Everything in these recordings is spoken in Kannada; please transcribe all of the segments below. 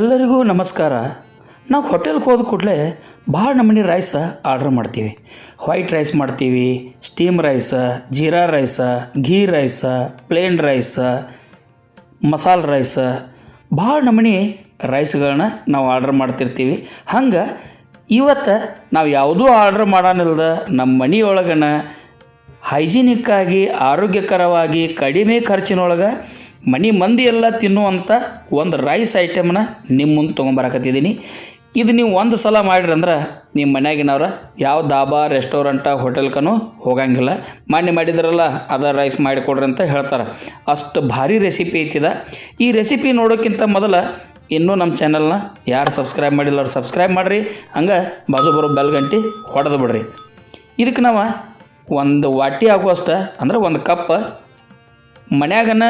ಎಲ್ಲರಿಗೂ ನಮಸ್ಕಾರ. ನಾವು ಹೋಟೆಲ್ಗೆ ಹೋದ ಕೂಡಲೇ ಭಾಳ ನಮೂನಿ ರೈಸ ಆರ್ಡ್ರ್ ಮಾಡ್ತೀವಿ. ವೈಟ್ ರೈಸ್ ಮಾಡ್ತೀವಿ steam rice jeera rice ghee rice plain rice masala rice ಭಾಳ ನಮೂನಿ ರೈಸ್ಗಳನ್ನ ನಾವು ಆರ್ಡ್ರ್ ಮಾಡ್ತಿರ್ತೀವಿ. ಹಂಗೆ ಇವತ್ತು ನಾವು ಯಾವುದೂ ಆರ್ಡ್ರ್ ಮಾಡೋನಿಲ್ದ ನಮ್ಮ ಮನೆಯೊಳಗನ ಹೈಜಿನಿಕ್ಕಾಗಿ ಆರೋಗ್ಯಕರವಾಗಿ, ಕಡಿಮೆ ಖರ್ಚಿನೊಳಗೆ ಮನೆ ಮಂದಿ ಎಲ್ಲ ತಿನ್ನುವಂಥ ಒಂದು ರೈಸ್ ಐಟಮ್ನ ನಿಮ್ಮ ಮುಂದೆ ತೊಗೊಂಬರಕತ್ತಿದ್ದೀನಿ ಇದು ನೀವು ಒಂದು ಸಲ ಮಾಡಿರಿ ಅಂದ್ರೆ ನಿಮ್ಮ ಮನ್ಯಾಗಿನವ್ರ ಯಾವ ದಾಬಾ ರೆಸ್ಟೋರೆಂಟ ಹೋಟೆಲ್ಕನೂ ಹೋಗಂಗಿಲ್ಲ. ಮಾನ್ಯ ಮಾಡಿದ್ರಲ್ಲ, ಅದ ರೈಸ್ ಮಾಡಿಕೊಡ್ರಿ ಅಂತ ಹೇಳ್ತಾರೆ. ಅಷ್ಟು ಭಾರಿ ರೆಸಿಪಿ ಐತಿದ. ಈ ರೆಸಿಪಿ ನೋಡೋಕ್ಕಿಂತ ಮೊದಲು ಇನ್ನೂ ನಮ್ಮ ಚಾನಲ್ನ ಯಾರು ಸಬ್ಸ್ಕ್ರೈಬ್ ಮಾಡಿಲ್ಲ ಅವ್ರು ಸಬ್ಸ್ಕ್ರೈಬ್ ಮಾಡಿರಿ. ಹಂಗೆ ಬಾಜು ಬರೋ ಬೆಲ್ಗಂಟಿ ಹೊಡೆದು ಬಿಡ್ರಿ. ಇದಕ್ಕೆ ನಾವು ಒಂದು ವಾಟಿ ಆಗುವಷ್ಟು, ಅಂದ್ರೆ ಒಂದು ಕಪ್ ಮನ್ಯಾಗನ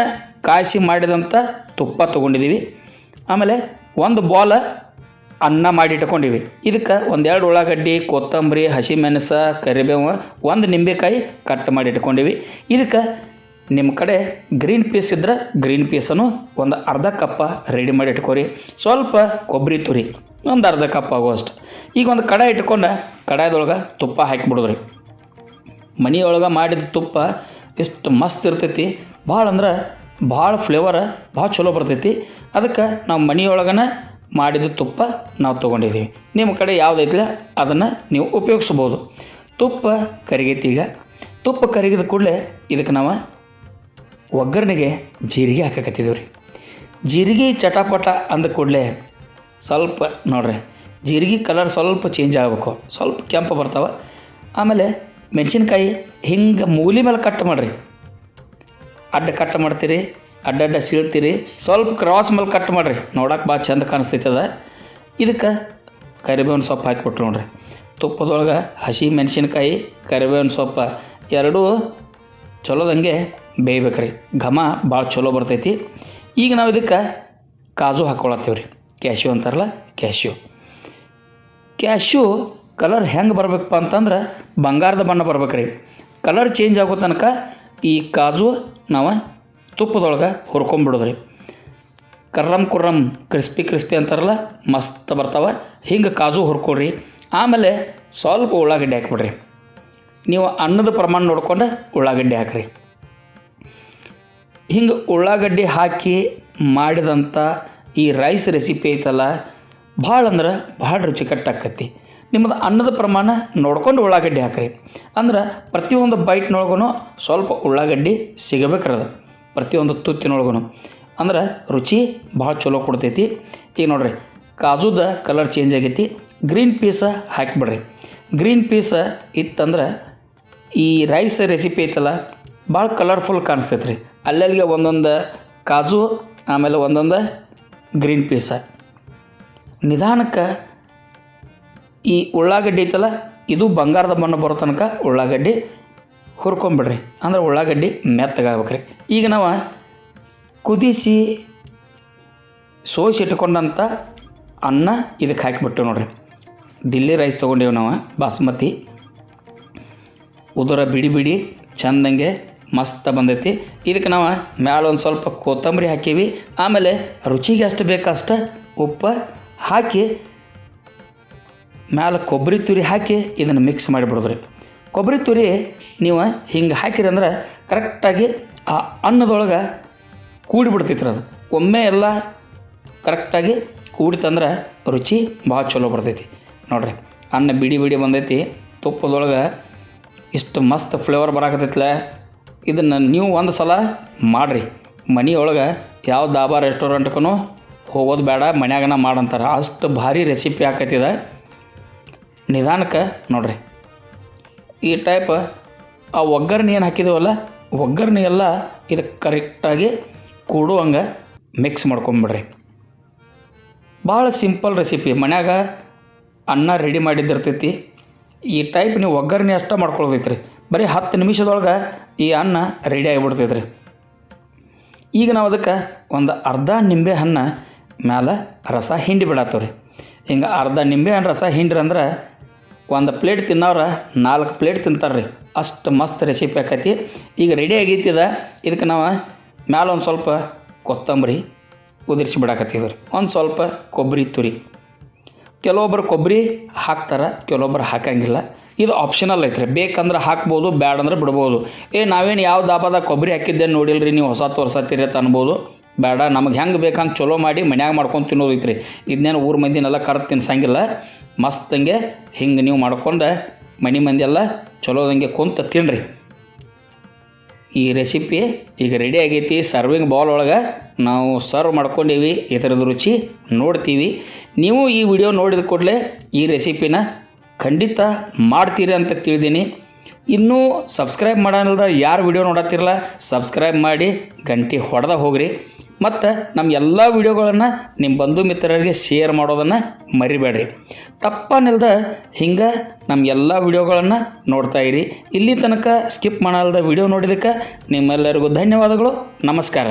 ಕಾಯಿಸಿ ಮಾಡಿದಂಥ ತುಪ್ಪ ತೊಗೊಂಡಿದ್ದೀವಿ ಆಮೇಲೆ ಒಂದು ಬಾಲ ಅನ್ನ ಮಾಡಿ ಇಟ್ಕೊಂಡಿವಿ ಇದಕ್ಕೆ ಒಂದೆರಡು ಉಳ್ಳಾಗಡ್ಡಿ, ಕೊತ್ತಂಬರಿ, ಹಸಿಮೆಣಸ, ಕರಿಬೇವು ಒಂದು ನಿಂಬೆಕಾಯಿ ಕಟ್ ಮಾಡಿ ಇಟ್ಕೊಂಡಿವಿ ಇದಕ್ಕೆ ನಿಮ್ಮ ಕಡೆ ಗ್ರೀನ್ ಪೀಸ್ ಇದ್ರೆ ಗ್ರೀನ್ ಪೀಸನ್ನು ಒಂದು ಅರ್ಧ ಕಪ್ಪ ರೆಡಿ ಮಾಡಿ ಇಟ್ಕೊರಿ ಸ್ವಲ್ಪ ಕೊಬ್ಬರಿ ತುರಿ, ಒಂದು ಅರ್ಧ ಕಪ್ ಆಗುವಷ್ಟು. ಈಗ ಒಂದು ಕಡಾಯಿ ಇಟ್ಕೊಂಡು ಕಡಾಯದೊಳಗೆ ತುಪ್ಪ ಹಾಕಿಬಿಡೋದ್ರಿ. ಮನೆಯೊಳಗೆ ಮಾಡಿದ ತುಪ್ಪ ಎಷ್ಟು ಮಸ್ತ್ ಇರ್ತೈತಿ. ಭಾಳ ಅಂದ್ರೆ ಭಾಳ ಫ್ಲೇವರ್ ಭಾಳ ಚಲೋ ಬರ್ತೈತಿ. ಅದಕ್ಕೆ ನಾವು ಮನೆಯೊಳಗನ ಮಾಡಿದ ತುಪ್ಪ ನಾವು ತೊಗೊಂಡಿದ್ದೀವಿ ನಿಮ್ಮ ಕಡೆ ಯಾವುದೈತಿಲ್ಲ ಅದನ್ನು ನೀವು ಉಪಯೋಗಿಸ್ಬೋದು. ತುಪ್ಪ ಕರಿಗೈತಿ ಈಗ. ತುಪ್ಪ ಕರಿಗಿದ ಕೂಡಲೇ ಇದಕ್ಕೆ ನಾವು ಒಗ್ಗರಣೆಗೆ ಜೀರಿಗೆ ಹಾಕಕತ್ತಿದ್ದೀವಿ ರೀ ಜೀರಿಗೆ ಚಟಪಟ ಅಂದ ಕೂಡಲೇ ಸ್ವಲ್ಪ ನೋಡ್ರಿ, ಜೀರಿಗೆ ಕಲರ್ ಸ್ವಲ್ಪ ಚೇಂಜ್ ಆಗಬೇಕು. ಸ್ವಲ್ಪ ಕೆಂಪು ಬರ್ತಾವೆ. ಆಮೇಲೆ ಮೆಣಸಿನ್ಕಾಯಿ ಹಿಂಗೆ ಮೂಲಿ ಮೇಲೆ ಕಟ್ ಮಾಡಿರಿ. ಅಡ್ಡ ಕಟ್ ಮಾಡ್ತೀರಿ ಅಡ್ಡಡ್ಡ ಸೀಳ್ತೀರಿ, ಸ್ವಲ್ಪ ಕ್ರಾಸ್ ಮೇಲೆ ಕಟ್ ಮಾಡಿರಿ. ನೋಡೋಕೆ ಭಾಳ ಚಂದ ಕಾಣಿಸ್ತೈತದ. ಇದಕ್ಕೆ ಕರಿಬೇವಿನ ಸೊಪ್ಪು ಹಾಕಿಬಿಟ್ರು ನೋಡ್ರಿ. ತುಪ್ಪದೊಳಗೆ ಹಸಿ ಮೆಣಸಿನ್ಕಾಯಿ, ಕರಿಬೇವಿನ ಸೊಪ್ಪು ಎರಡೂ ಚಲೋದಂಗೆ ಬೇಯ್ಬೇಕ್ರಿ. ಘಮ ಭಾಳ ಚಲೋ ಬರ್ತೈತಿ. ಈಗ ನಾವು ಇದಕ್ಕೆ ಕಾಜು ಹಾಕ್ಕೊಳತ್ತೀವಿ ರೀ ಕ್ಯಾಶ್ಯೂ ಅಂತಾರಲ್ಲ ಕ್ಯಾಶ್ಯೂ ಕ್ಯಾಶ್ಯೂ ಕಲರ್ ಹೆಂಗೆ ಬರಬೇಕಪ್ಪ ಅಂತಂದ್ರೆ ಬಂಗಾರದ ಬಣ್ಣ ಬರ್ಬೇಕು ರೀ ಕಲರ್ ಚೇಂಜ್ ಆಗೋ ತನಕ ಈ ಕಾಜು ನಾವು ತುಪ್ಪದೊಳಗೆ ಹುರ್ಕೊಂಬಿಡೋದ್ರಿ. ಕರ್ರಮ್ ಕುರ್ರಮ್ ಕ್ರಿಸ್ಪಿ ಕ್ರಿಸ್ಪಿ ಅಂತಾರಲ್ಲ, ಮಸ್ತ್ ಬರ್ತಾವೆ. ಹಿಂಗೆ ಕಾಜು ಹುರ್ಕೊಳ್ರಿ ಆಮೇಲೆ ಸ್ವಲ್ಪ ಉಳ್ಳಾಗಡ್ಡಿ ಹಾಕ್ಬಿಡ್ರಿ. ನೀವು ಅನ್ನದ ಪ್ರಮಾಣ ನೋಡ್ಕೊಂಡು ಉಳ್ಳಾಗಡ್ಡಿ ಹಾಕ್ರಿ. ಹಿಂಗೆ ಉಳ್ಳಾಗಡ್ಡಿ ಹಾಕಿ ಮಾಡಿದಂಥ ಈ ರೈಸ್ ರೆಸಿಪಿ ಐತಲ್ಲ ಭಾಳ ಅಂದ್ರೆ ಭಾಳ ರುಚಿಕಟ್ಟಾಕತಿ ನಿಮ್ಮದು ಅನ್ನದ ಪ್ರಮಾಣ ನೋಡ್ಕೊಂಡು ಉಳ್ಳಾಗಡ್ಡಿ ಹಾಕ್ರಿ. ಅಂದ್ರೆ ಪ್ರತಿಯೊಂದು ಬೈಟ್ನೊಳಗೂ ಸ್ವಲ್ಪ ಉಳ್ಳಾಗಡ್ಡಿ ಸಿಗಬೇಕ್ರದ ಪ್ರತಿಯೊಂದು ತುತ್ತಿನೊಳಗೂ ಅಂದ್ರೆ ರುಚಿ ಭಾಳ ಚಲೋ ಕೊಡ್ತೈತಿ. ಈಗ ನೋಡ್ರಿ, ಕಾಜುದ ಕಲರ್ ಚೇಂಜ್ ಆಗೈತಿ. ಗ್ರೀನ್ ಪೀಸ ಹಾಕಿಬಿಡ್ರಿ. ಗ್ರೀನ್ ಪೀಸ ಇತ್ತಂದ್ರೆ ಈ ರೈಸ್ ರೆಸಿಪಿ ಐತಲ್ಲ, ಭಾಳ ಕಲರ್ಫುಲ್ ಕಾಣಿಸ್ತೈತೆ ರೀ ಅಲ್ಲಲ್ಲಿಗೆ ಒಂದೊಂದು ಕಾಜು, ಆಮೇಲೆ ಒಂದೊಂದು ಗ್ರೀನ್ ಪೀಸ ನಿಧಾನಕ್ಕೆ ಈ ಉಳ್ಳಾಗಡ್ಡಿ ಐತಲ್ಲ, ಇದು ಬಂಗಾರದ ಬಣ್ಣ ಬರೋ ತನಕ ಉಳ್ಳಾಗಡ್ಡಿ ಹುರ್ಕೊಂಬಿಡ್ರಿ. ಅಂದ್ರೆ ಉಳ್ಳಾಗಡ್ಡಿ ಮೆತ್ತಗಾಗ್ಬೇಕ್ರಿ. ಈಗ ನಾವು ಕುದಿಸಿ ಸೋಸಿ ಇಟ್ಕೊಂಡಂಥ ಅನ್ನ ಇದಕ್ಕೆ ಹಾಕಿಬಿಟ್ಟು ನೋಡ್ರಿ. ದಿಲ್ಲಿ ರೈಸ್ ತೊಗೊಂಡೇವು ನಾವು, ಬಾಸ್ಮತಿ. ಉದುರ ಬಿಡಿ ಬಿಡಿ, ಚಂದಂಗೆ ಮಸ್ತ ಬಂದೈತಿ. ಇದಕ್ಕೆ ನಾವು ಮ್ಯಾಲ ಒಂದು ಸ್ವಲ್ಪ ಕೊತ್ತಂಬರಿ ಹಾಕೀವಿ. ಆಮೇಲೆ ರುಚಿಗೆ ಅಷ್ಟು ಬೇಕಷ್ಟು ಉಪ್ಪು ಹಾಕಿ ಮ್ಯಾಲೆ ಕೊಬ್ಬರಿ ತುರಿ ಹಾಕಿ ಇದನ್ನು ಮಿಕ್ಸ್ ಮಾಡಿಬಿಡೋದ್ರಿ. ಕೊಬ್ಬರಿ ತುರಿ ನೀವು ಹಿಂಗೆ ಹಾಕಿರಿ ಅಂದ್ರೆ ಕರೆಕ್ಟಾಗಿ ಆ ಅನ್ನದೊಳಗೆ ಕೂಡಿಬಿಡ್ತೈತ್ರಿ ಅದು. ಒಮ್ಮೆ ಎಲ್ಲ ಕರೆಕ್ಟಾಗಿ ಕೂಡಿತಂದ್ರೆ ರುಚಿ ಭಾಳ ಚಲೋ ಬರ್ತೈತಿ. ನೋಡ್ರಿ, ಅನ್ನ ಬಿಡಿ ಬಿಡಿ ಬಂದೈತಿ. ತುಪ್ಪದೊಳಗೆ ಇಷ್ಟು ಮಸ್ತ್ ಫ್ಲೇವರ್ ಬರಾಕತ್ತೈತ್ಲ. ಇದನ್ನು ನೀವು ಒಂದು ಸಲ ಮಾಡಿರಿ. ಮನೆಯೊಳಗೆ ಯಾವ ದಾಬಾ ರೆಸ್ಟೋರೆಂಟ್ಗೂ ಹೋಗೋದು ಬೇಡ, ಮನ್ಯಾಗನ ಮಾಡಂತಾರೆ ಅಷ್ಟು ಭಾರಿ ರೆಸಿಪಿ ಆಕೈತಿದೆ ನಿಧಾನಕ್ಕೆ ನೋಡ್ರಿ. ಈ ಟೈಪ್ ಆ ಒಗ್ಗರಣೆ ಏನು ಹಾಕಿದೇವಲ್ಲ, ಒಗ್ಗರಣೆ ಎಲ್ಲ ಇದಕ್ಕೆ ಕರೆಕ್ಟಾಗಿ ಕೂಡುವಂಗೆ ಮಿಕ್ಸ್ ಮಾಡ್ಕೊಂಬಿಡ್ರಿ. ಭಾಳ ಸಿಂಪಲ್ ರೆಸಿಪಿ ಮನ್ಯಾಗ ಅನ್ನ ರೆಡಿ ಮಾಡಿದ್ದಿರ್ತೈತಿ. ಈ ಟೈಪ್ ನೀವು ಒಗ್ಗರಣೆ ಅಷ್ಟೇ ಮಾಡ್ಕೊಳ್ಳೋದೈತಿ ರೀ ಬರೀ ಹತ್ತು ನಿಮಿಷದೊಳಗೆ ಈ ಅನ್ನ ರೆಡಿ ಆಗಿಬಿಡ್ತೈತಿ ರೀ ಈಗ ನಾವು ಅದಕ್ಕೆ ಒಂದು ಅರ್ಧ ನಿಂಬೆ ಹಣ್ಣು ಮ್ಯಾಲೆ ರಸ ಹಿಂಡಿ ಬಿಡತ್ತವ್ರಿ ಹಿಂಗೆ ಅರ್ಧ ನಿಂಬೆ ಹಣ್ಣು ರಸ ಹಿಂಡ್ರಿ ಅಂದ್ರೆ ಒಂದು ಪ್ಲೇಟ್ ತಿನ್ನೋರು ನಾಲ್ಕು ಪ್ಲೇಟ್ ತಿಂತಾರೆ ರೀ ಅಷ್ಟು ಮಸ್ತ್ ರೆಸಿಪಿ ಆಕೈತಿ. ಈಗ ರೆಡಿ ಆಗೈತಿದ ಇದಕ್ಕೆ ನಾವು ಮ್ಯಾಲೆ ಒಂದು ಸ್ವಲ್ಪ ಕೊತ್ತಂಬರಿ ಉದುರಿಸಿ ರೀ ಒಂದು ಸ್ವಲ್ಪ ಕೊಬ್ಬರಿ ತುರಿ. ಕೆಲವೊಬ್ಬರು ಕೊಬ್ಬರಿ ಹಾಕ್ತಾರೆ ಕೆಲವೊಬ್ಬರು ಹಾಕಂಗಿಲ್ಲ. ಇದು ಆಪ್ಷನಲ್ ಐತ್ರಿ. ಬೇಕಂದ್ರೆ ಹಾಕ್ಬೋದು, ಬ್ಯಾಡಂದ್ರೆ ಬಿಡ್ಬೋದು. ಏ, ನಾವೇನು ಯಾವ ದಾಬಾದಾಗ ಕೊಬ್ಬರಿ ಹಾಕಿದ್ದೇನು ನೋಡಿಲ್ರಿ ನೀವು ಹೊಸ ತೋರ್ಸತ್ತೀರಿ ಅಂತ ಅನ್ಬೋದು. ಬೇಡ, ನಮಗೆ ಹೆಂಗೆ ಬೇಕಂಗೆ ಚಲೋ ಮಾಡಿ ಮನ್ಯಾಗ ಮಾಡ್ಕೊಂಡು ತಿನ್ನೋದು ರೀ ಇದನ್ನೇನು ಊರು ಮಂದಿನೆಲ್ಲ ಕರೆದು ತಿನ್ಸಂಗಿಲ್ಲ. ಮಸ್ತಂಗೆ ಹಿಂಗೆ ನೀವು ಮಾಡ್ಕೊಂಡು ಮನೆ ಮಂದಿ ಎಲ್ಲ ಚಲೋದಂಗೆ ಕುಂತ ತಿನ್ನಿರಿ ಈ ರೆಸಿಪಿ ಈಗ ರೆಡಿ ಆಗೈತಿ. ಸರ್ವಿಂಗ್ ಬೌಲ್ ಒಳಗೆ ನಾವು ಸರ್ವ್ ಮಾಡ್ಕೊಂಡೀವಿ. ಇದರದ್ದು ರುಚಿ ನೋಡ್ತೀವಿ. ನೀವು ಈ ವಿಡಿಯೋ ನೋಡಿದ ಕೂಡಲೇ ಈ ರೆಸಿಪಿನ ಖಂಡಿತ ಮಾಡ್ತೀರಿ ಅಂತ ತಿಳಿದೀನಿ. ಇನ್ನೂ ಸಬ್ಸ್ಕ್ರೈಬ್ ಮಾಡೋಣ ಯಾರು ವಿಡಿಯೋ ನೋಡತ್ತಿರಲ್ಲ ಸಬ್ಸ್ಕ್ರೈಬ್ ಮಾಡಿ ಗಂಟೆ ಹೊಡೆದ ಹೋಗ್ರಿ. ಮತ್ತು ನಮ್ಮ ಎಲ್ಲ ವಿಡಿಯೋಗಳನ್ನು ನಿಮ್ಮ ಬಂಧು ಮಿತ್ರರಿಗೆ ಶೇರ್ ಮಾಡೋದನ್ನು ಮರಿಬೇಡ್ರಿ. ತಪ್ಪನಿಲ್ದ ಹಿಂಗೆ ನಮ್ಮ ಎಲ್ಲ ವಿಡಿಯೋಗಳನ್ನು ಇರಿ. ಇಲ್ಲಿ ತನಕ ಸ್ಕಿಪ್ ಮಾಡಲ್ದ ವಿಡಿಯೋ ನೋಡಿದ್ದಕ್ಕೆ ನಿಮ್ಮೆಲ್ಲರಿಗೂ ಧನ್ಯವಾದಗಳು. ನಮಸ್ಕಾರ.